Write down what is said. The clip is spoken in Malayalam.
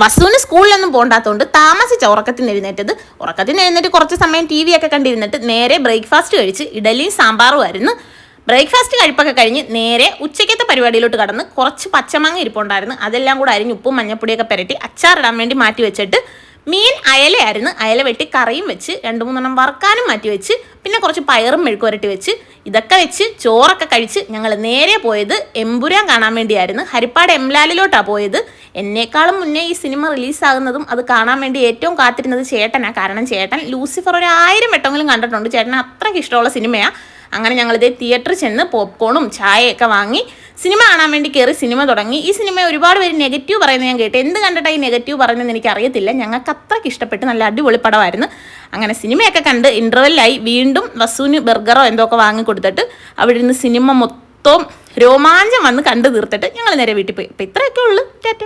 വസുവിന് സ്കൂളിലൊന്നും പോകണ്ടാത്തതുകൊണ്ട് താമസിച്ച ഉറക്കത്തിന് എഴുന്നേറ്റത്. ഉറക്കത്തിന് എഴുന്നേറ്റ് കുറച്ച് സമയം ടി വി ഒക്കെ കണ്ടിരുന്നിട്ട് നേരെ ബ്രേക്ക്ഫാസ്റ്റ് കഴിച്ച് ഇഡലിയും സാമ്പാറും ആയിരുന്നു. ബ്രേക്ക്ഫാസ്റ്റ് കഴിപ്പൊക്കെ കഴിഞ്ഞ് നേരെ ഉച്ചയ്ക്കത്തെ പരിപാടിയിലോട്ട് കടന്ന് കുറച്ച് പച്ചമാങ്ങ ഇരിപ്പുണ്ടായിരുന്നു. അതെല്ലാം കൂടെ അരിഞ്ഞ് ഉപ്പും മഞ്ഞപ്പൊടിയൊക്കെ പുരട്ടി അച്ചാറിടാൻ വേണ്ടി മാറ്റി വെച്ചിട്ട് മീൻ അയലയായിരുന്നു. അയല വെട്ടി കറിയും വെച്ച് രണ്ട് മൂന്നെണ്ണം വറുക്കാനും മാറ്റി വെച്ച് പിന്നെ കുറച്ച് പയറും മെഴുക്ക് പുരട്ടി വെച്ച് ഇതൊക്കെ വെച്ച് ചോറൊക്കെ കഴിച്ച് ഞങ്ങൾ നേരെ പോയത് എമ്പുരാൻ കാണാൻ വേണ്ടിയായിരുന്നു. ഹരിപ്പാട് എംലാലിലോട്ടാണ് പോയത്. എന്നേക്കാളും മുന്നേ ഈ സിനിമ റിലീസാകുന്നതും അത് കാണാൻ വേണ്ടി ഏറ്റവും കാത്തിരുന്നത് ചേട്ടനാണ് കാരണം ചേട്ടൻ ലൂസിഫർ ഒരു ആയിരം വട്ടമെങ്കിലും കണ്ടിട്ടുണ്ട്. ചേട്ടൻ അത്രയ്ക്ക് ഇഷ്ടമുള്ള സിനിമയാണ് അങ്ങനെ ഞങ്ങളിത് തിയേറ്ററിൽ ചെന്ന് പോപ്കോണും ചായയൊക്കെ വാങ്ങി സിനിമ കാണാൻ വേണ്ടി കയറി സിനിമ തുടങ്ങി. ഈ സിനിമ ഒരുപാട് പേര് നെഗറ്റീവ് പറയുന്നത് ഞാൻ കേട്ടു. എന്ത് കണ്ടിട്ടാണ് ഈ നെഗറ്റീവ് പറയുന്നതെന്ന് എനിക്ക് അറിയത്തില്ല ഞങ്ങൾക്ക് അത്രയ്ക്ക് ഇഷ്ടപ്പെട്ട് നല്ല അടിപൊളി പടമായിരുന്നു. അങ്ങനെ സിനിമയൊക്കെ കണ്ട് ഇന്റർവെല്ലായി വീണ്ടും വസുവിന് ബർഗറോ എന്തോ ഒക്കെ വാങ്ങിക്കൊടുത്തിട്ട് അവിടെ നിന്ന് സിനിമ മൊത്തം രോമാഞ്ചം വന്ന് കണ്ടു തീർത്തിട്ട് ഞങ്ങൾ നേരെ വീട്ടിൽ പോയി. അപ്പോൾ ഇത്രയൊക്കെ ഉള്ളൂ. ടാറ്റ.